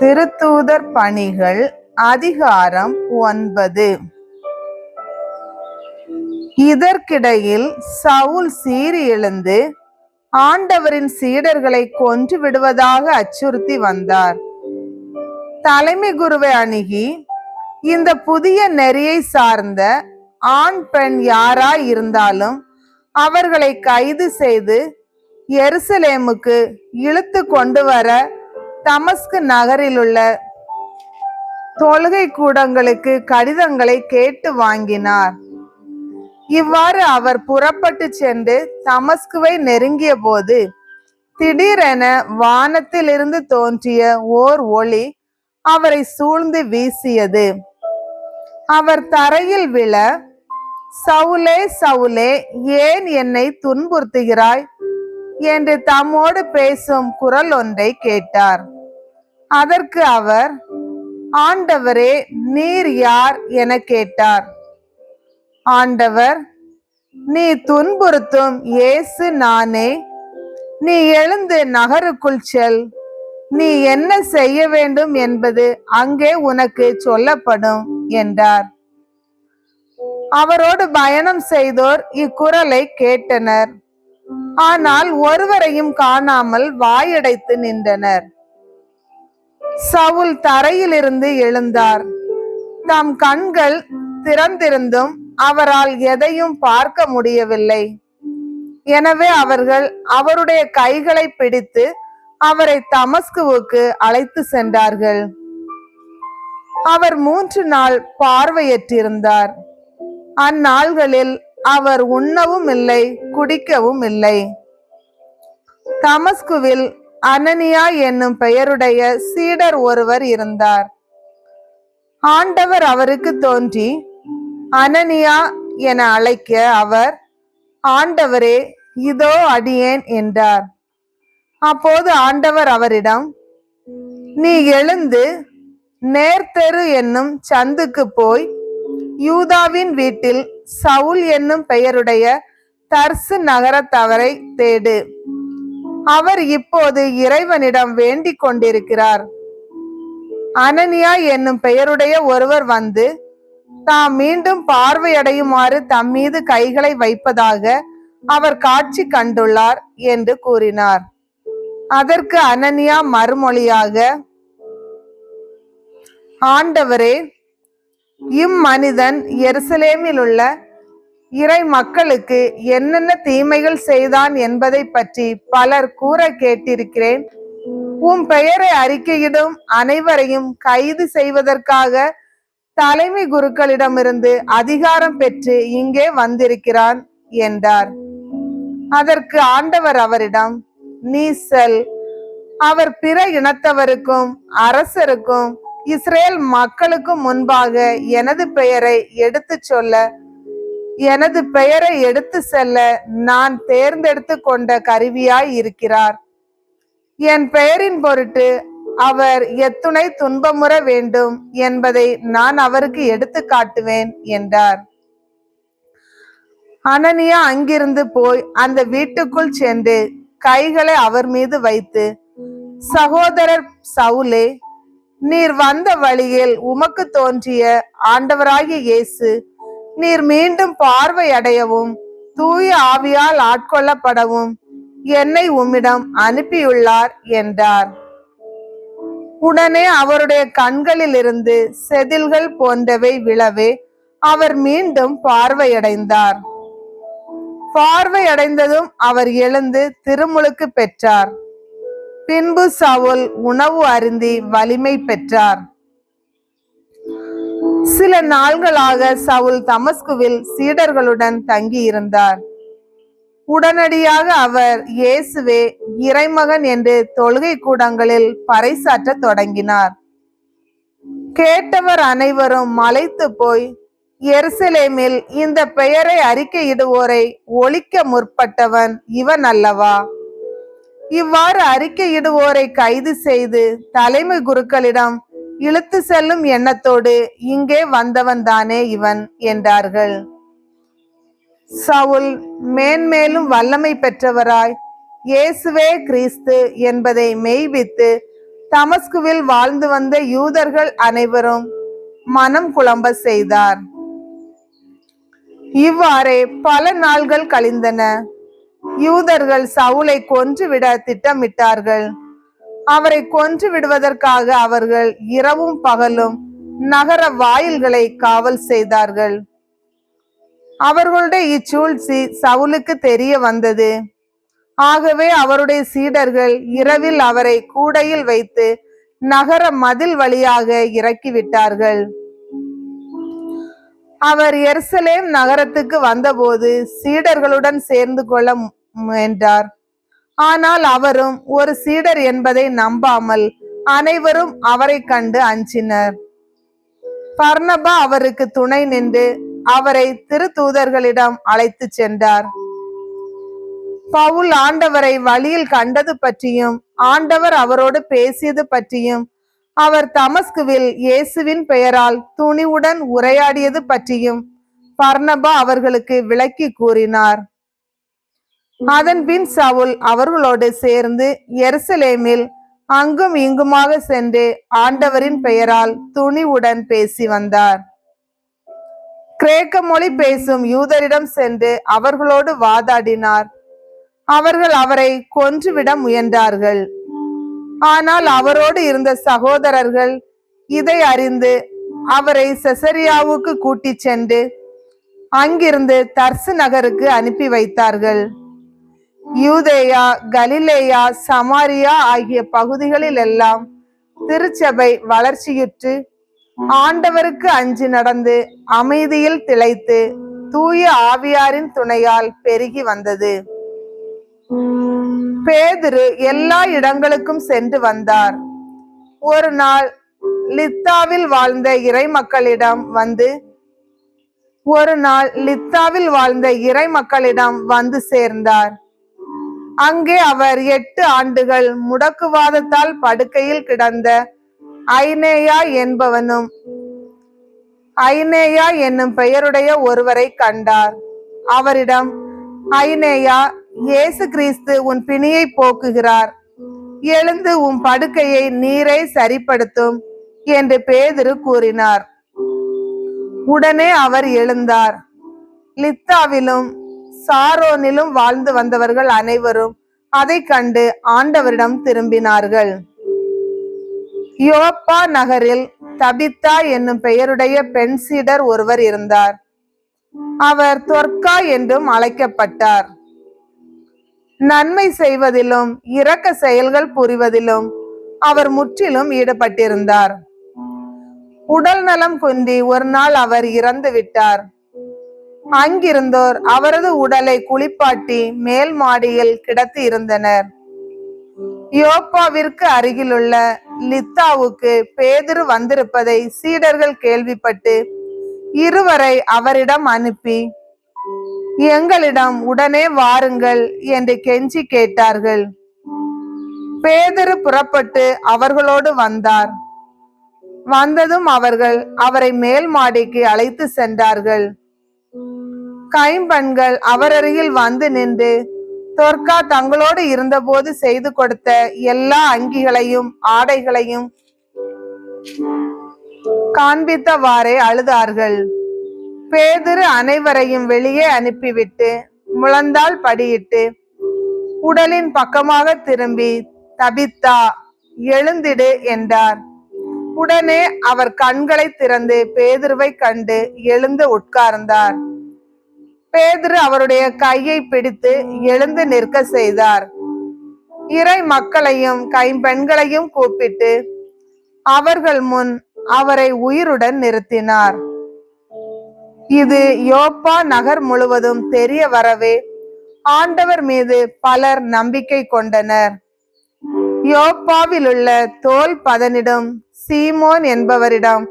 திருத்தூதர் பணிகள் அதிகாரம் ஒன்பது. இதற்கிடையில் சவுல் சீறி எழுந்து ஆண்டவரின் சீடர்களை கொன்று விடுவதாக அச்சுறுத்தி வந்தார். தலைமை குருவை அணுகி இந்த புதிய நெறியை சார்ந்த ஆண் பெண் யாராய் இருந்தாலும் அவர்களை கைது செய்து எருசலேமுக்கு இழுத்து கொண்டு வர தமஸ்கு நகரிலுள்ள தொழுகை கூடங்களுக்கு கடிதங்களை கேட்டு வாங்கினார். இவ்வாறு அவர் புறப்பட்டு சென்று தமஸ்குவை நெருங்கிய போது திடீரென வானத்திலிருந்து தோன்றிய ஓர் ஒளி அவரை சூழ்ந்து வீசியது. அவர் தரையில் விழ சவுலே சவுலே ஏன் என்னை துன்புறுத்துகிறாய்? என்று தம்மோடு பேசும் குரல் ஒன்றை கேட்டார். அதற்கு அவர் ஆண்டவரே நீர் யார்? என கேட்டார். ஆண்டவர் நீ துன்புறுத்தும் இயேசு நானே. நீ எழுந்து நகருக்குள் செல். நீ என்ன செய்ய வேண்டும் என்பது அங்கே உனக்கு சொல்லப்படும் என்றார். அவரோடு பயணம் செய்தோர் இக்குரலை கேட்டனர். ஆனால் ஒருவரையும் காணாமல் வாயடைத்து நின்றனர். சவுல் தரையிலிருந்து எழுந்தார். தம் கண்கள் திறந்திருந்தும் அவரால் எதையும் பார்க்க முடியவில்லை. எனவே அவர்கள் அவருடைய கைகளை பிடித்து அவரை தமஸ்குவுக்கு அழைத்து சென்றார்கள். அவர் மூன்று நாள் பார்வையற்றிருந்தார். அந்நாள்களில் அவர் உண்ணவும் இல்லை குடிக்கவும் இல்லை. தமஸ்குவில் அனனியா என்னும் பெயருடைய சீடர் ஒருவர் இருந்தார். ஆண்டவர் அவருக்கு தோன்றி அனனியா என அழைக்க அவர் ஆண்டவரே இதோ அடியேன் என்றார். அப்போது ஆண்டவர் அவரிடம் நீ எழுந்து நேர்த்தெரு என்னும் சந்துக்கு போய் யூதாவின் வீட்டில் சவுல் என்னும் பெயருடைய தர்சு நகரத்தவரை தேடு. அவர் இப்போது இறைவனிடம் வேண்டிக் கொண்டிருக்கிறார். அனனியா என்னும் பெயருடைய ஒருவர் வந்து தாம் மீண்டும் பார்வையடையுமாறு தம் மீது கைகளை வைப்பதாக அவர் காட்சி கண்டுள்ளார் என்று கூறினார். அதற்கு அனனியா மறுமொழியாக ஆண்டவரே இம்மனிதன் எருசலேமில் உள்ள இறை மக்களுக்கு என்னென்ன தீமைகள் செய்தான் என்பதை பற்றி பலர் கூற கேட்டிருக்கிறேன். உன் பெயரை அறிக்கையிடும் அனைவரையும் கைது செய்வதற்காக தலைமை குருக்களிடமிருந்து அதிகாரம் பெற்று இங்கே வந்திருக்கிறான் என்றார். அதற்கு ஆண்டவர் அவரிடம் நீ செல். அவர் பிற இனத்தவருக்கும் அரசருக்கும் இஸ்ரேல் மக்களுக்கும் முன்பாக எனது பெயரை எடுத்துச் சொல்ல எனது பெயரை எடுத்து செல்ல நான் தேர்ந்தெடுத்து கொண்ட கருவியாய் இருக்கிறார். என் பெயரின் பொருட்டு அவர் எத்துணை துன்பமுற வேண்டும் என்பதை நான் அவருக்கு எடுத்து காட்டுவேன் என்றார். அனனியா அங்கிருந்து போய் அந்த வீட்டுக்குள் சென்று கைகளை அவர் மீது வைத்து சகோதரர் சவுலே நீர் வந்த வழியில் உமக்கு தோன்றிய ஆண்டவராகிய இயேசு நீர் மீண்டும் பார்வை அடையவும் தூய ஆவியால் ஆட்கொள்ளப்படவும் என்னை உம்மிடம் அனுப்பியுள்ளார் என்றார். உடனே அவருடைய கண்களிலிருந்து செதில்கள் போன்றவை விழவே அவர் மீண்டும் பார்வையடைந்தார். பார்வையடைந்ததும் அவர் எழுந்து திருமுழுக்கு பெற்றார். பின்பு சவுல் உணவு அருந்தி வலிமை பெற்றார். சில நாள்களாக சவுல் தமஸ்குவில் சீடர்களுடன் தங்கியிருந்தார். உடனடியாக அவர் இயேசுவே இறைமகன் என்று தொழுகை கூடங்களில் பறைசாற்ற தொடங்கினார். கேட்டவர் அனைவரும் மலைத்து போய் எருசலேமில் இந்த பெயரை அறிக்கையிடுவோரை ஒழிக்க முற்பட்டவன் இவன் அல்லவா? இவ்வாறு அறிக்கையிடுவோரை கைது செய்து தலைமை குருக்களிடம் இழுத்து செல்லும் எண்ணத்தோடு இங்கே வந்தவன் தானே இவன்? என்றார்கள். சவுல் மேன்மேலும் வல்லமை பெற்றவராய் இயேசுவே கிறிஸ்து என்பதை மெய்வித்து தமஸ்குவில் வாழ்ந்து வந்த யூதர்கள் அனைவரும் மனம் குழம்ப செய்தார். இவ்வாறே பல நாள்கள் கழிந்தன. யூதர்கள் சவுலை கொன்றுவிட திட்டமிட்டார்கள். அவரை கொன்று விடுவதற்காக அவர்கள் இரவும் பகலும் நகர வாயில்களை காவல் செய்தார்கள். அவர்களுடைய இச்சூழ்ச்சி சவுலுக்கு தெரிய வந்தது. ஆகவே அவருடைய சீடர்கள் இரவில் அவரை கூடையில் வைத்து நகர மதில் வழியாக இறக்கிவிட்டார்கள். அவர் எருசலேம் நகரத்துக்கு வந்தபோது சீடர்களுடன் சேர்ந்து கொள்ள முயன்றார். ஆனால் அவரும் ஒரு சீடர் என்பதை நம்பாமல் அனைவரும் அவரை கண்டு அஞ்சினர். பர்ணபா அவருக்கு துணை நின்று அவரை திருத்தூதர்களிடம் அழைத்து சென்றார். பவுல் ஆண்டவரை வழியில் கண்டது பற்றியும் ஆண்டவர் அவரோடு பேசியது பற்றியும் அவர் தமஸ்குவில் இயேசுவின் பெயரால் துணிவுடன் உரையாடியது பற்றியும் பர்ணபா அவர்களுக்கு விளக்கி கூறினார். அதன்பின் சவுல் அவர்களோடு சேர்ந்து எருசலேமில் அங்கும் இங்குமாக சென்று ஆண்டவரின் பெயரால் துணிவுடன் பேசி வந்தார். கிரேக்க மொழி பேசும் யூதரிடம் சென்று அவர்களோடு வாதாடினார். அவர்கள் அவரை கொன்றுவிட முயன்றார்கள். ஆனால் அவரோடு இருந்த சகோதரர்கள் இதை அறிந்து அவரை செசரியாவுக்கு கூட்டிச் சென்று அங்கிருந்து தர்சு நகருக்கு அனுப்பி வைத்தார்கள். யூதேயா கலிலேயா சமாரியா ஆகிய பகுதிகளில் எல்லாம் திருச்சபை வளர்ச்சியுற்று ஆண்டவருக்கு அஞ்சு நடந்து அமைதியில் திளைத்து தூய ஆவியாரின் துணையால் பெருகி வந்தது. பேதுரு எல்லா இடங்களுக்கும் சென்று வந்தார். ஒரு நாள் லித்தாவில் வாழ்ந்த இறை மக்களிடம் வந்து ஒரு நாள் லித்தாவில் வாழ்ந்த இறை மக்களிடம் வந்து சேர்ந்தார். அங்கே அவர் எட்டு ஆண்டுகள் முடக்குவாதத்தால் படுக்கையில் கிடந்த ஐனேயா என்பவனும் ஐனேயா என்னும் பெயருடைய ஒருவரை கண்டார். அவரிடம் ஐனேயா இயேசு கிறிஸ்து உன் பிணியை போக்குகிறார். எழுந்து உன் படுக்கையை நீரை சரிப்படுத்தும் என்று பேதிரு கூறினார். உடனே அவர் எழுந்தார். லித்தாவிலும் சாரோனிலும் வாழ்ந்து வந்தவர்கள் அனைவரும் அதை கண்டு ஆண்டவரிடம் திரும்பினார்கள். யோப்பா நகரில் தபித்தா என்னும் பெயருடைய பெண் சீடர் ஒருவர் இருந்தார். அவர் தொர்க்கா என்றும் அழைக்கப்பட்டார். நன்மை செய்வதிலும் இரக்க செயல்கள் புரிவதிலும் அவர் முற்றிலும் ஈடுபட்டிருந்தார். உடல் நலம் குன்றி ஒரு நாள் அவர் இறந்து விட்டார் அங்கிருந்தோர் அவரது உடலை குளிப்பாட்டி மேல் மாடியில் கிடத்தி இருந்தனர். யோப்பாவிற்கு அருகிலுள்ள லித்தாவுக்கு பேதுரு வந்திருப்பதை சீடர்கள் கேள்விப்பட்டு இருவரை அவரிடம் அனுப்பி எங்களிடம் உடனே வாருங்கள் என்று கெஞ்சி கேட்டார்கள். பேதரு புறப்பட்டு அவர்களோடு வந்தார். வந்ததும் அவர்கள் அவரை மேல் மாடிக்கு அழைத்து சென்றார்கள். கைம்பண்கள் அவரருகில் வந்து நின்று தொர்க்கா தங்களோடு இருந்தபோது செய்து கொடுத்த எல்லா அங்கிகளையும் ஆடைகளையும் காண்பித்தவாறே அழுதார்கள். பேதிரு அனைவரையும் வெளியே அனுப்பிவிட்டு முழந்தால் படியிட்டு உடலின் பக்கமாக திரும்பி தபித்தா எழுந்திடு என்றார். உடனே அவர் கண்களை திறந்து பேதுருவை கண்டு எழுந்து உட்கார்ந்தார். பேதுரு அவருடைய கையை பிடித்து எழுந்து நிற்க செய்தார். இறை மக்களையும் கைம்பெண்களையும் கூப்பிட்டு அவர்கள் முன் அவரை உயிருடன் நிறுத்தினார். இது யோப்பா நகர் முழுவதும் தெரிய வரவே ஆண்டவர் மீது பலர் நம்பிக்கை கொண்டனர். யோப்பாவில் உள்ள தோல் பதனிடம் சீமோன் என்பவரிடம்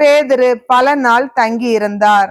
பேதுரு பல நாள் தங்கியிருந்தார்.